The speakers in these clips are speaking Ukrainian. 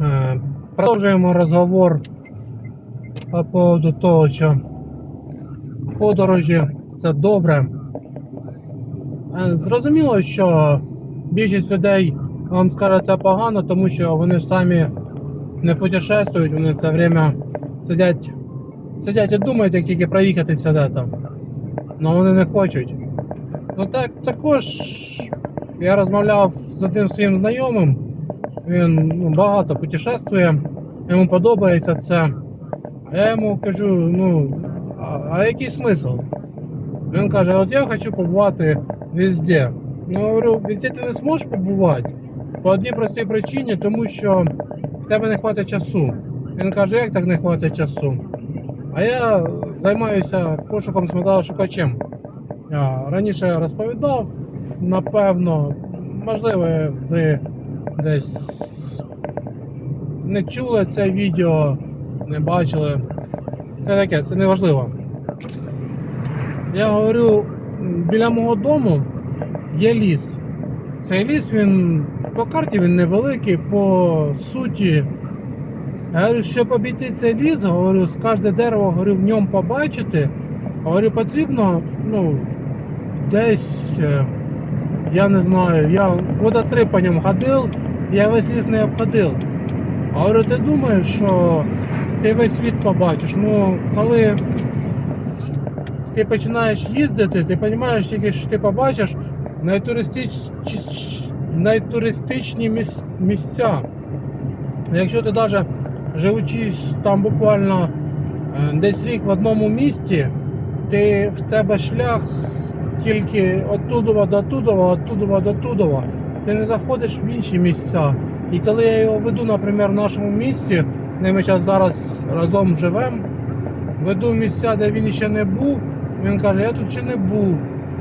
Е, Продовжуємо розговор по поводу того, що подорожі це добре. Е, Зрозуміло, що більшість людей вам скаже це погано, тому що вони ж самі не путешествують, вони все время сидять, сидять і думають, як тільки проїхати сюди там. Але вони не хочуть. Ну так також я розмовляв з одним своїм знайомим. Він ну, багато путешествує, йому подобається це. Я йому кажу, ну, а, а який смисл? Він каже, от я хочу побувати везде. Ну, я говорю, везде ти не зможеш побувати по одній простій причині, тому що в тебе не вистачить часу. Він каже, як так не вистачить часу? А я займаюся пошуком з металошукачем. Я раніше розповідав, напевно, можливо, ви десь не чули це відео, не бачили. Це таке, це не важливо. Я говорю, біля мого дому є ліс. Цей ліс, він по карті він невеликий, по суті. Я говорю, щоб обійти цей ліс, говорю, з кожне дерево говорю, в ньому побачити. Говорю, потрібно, ну, десь, е, я не знаю, я года три по ньому ходив, я весь ліс не обходив. Говорю, ти думаєш, що ти весь світ побачиш? Ну, коли ти починаєш їздити, ти розумієш тільки, що ти побачиш найтуристич... найтуристичні міс- місця. Якщо ти навіть живучись там буквально е, десь рік в одному місті, ти в тебе шлях тільки оттудова до тудова, оттудова до тудова. Ти не заходиш в інші місця. І коли я його веду, наприклад, в нашому місці, де ми зараз, разом живемо, веду місця, де він ще не був, він каже, я тут ще не був.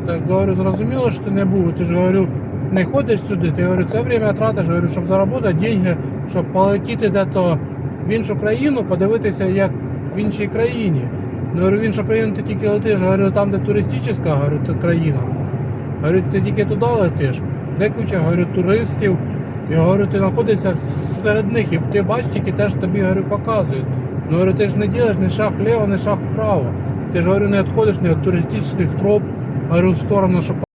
Так говорю, зрозуміло, що ти не був. Ти ж говорю, не ходиш сюди, ти говорю, це время тратиш, говорю, щоб заробити деньги, щоб полетіти дето в іншу країну, подивитися, як в іншій країні. Ну, говорю, в іншу країну ти тільки летиш, говорю, там, де туристична говорю, то країна. Говорю, ти тільки туди летиш, де куча говорю, туристів. Я говорю, ти знаходишся серед них, і ти бачиш тільки теж тобі говорю, показують. Ну, говорю, ти ж не ділиш ні шаг вліво, ні шаг вправо. Ти ж говорю, не відходиш ні від туристичних троп, говорю, в сторону, щоб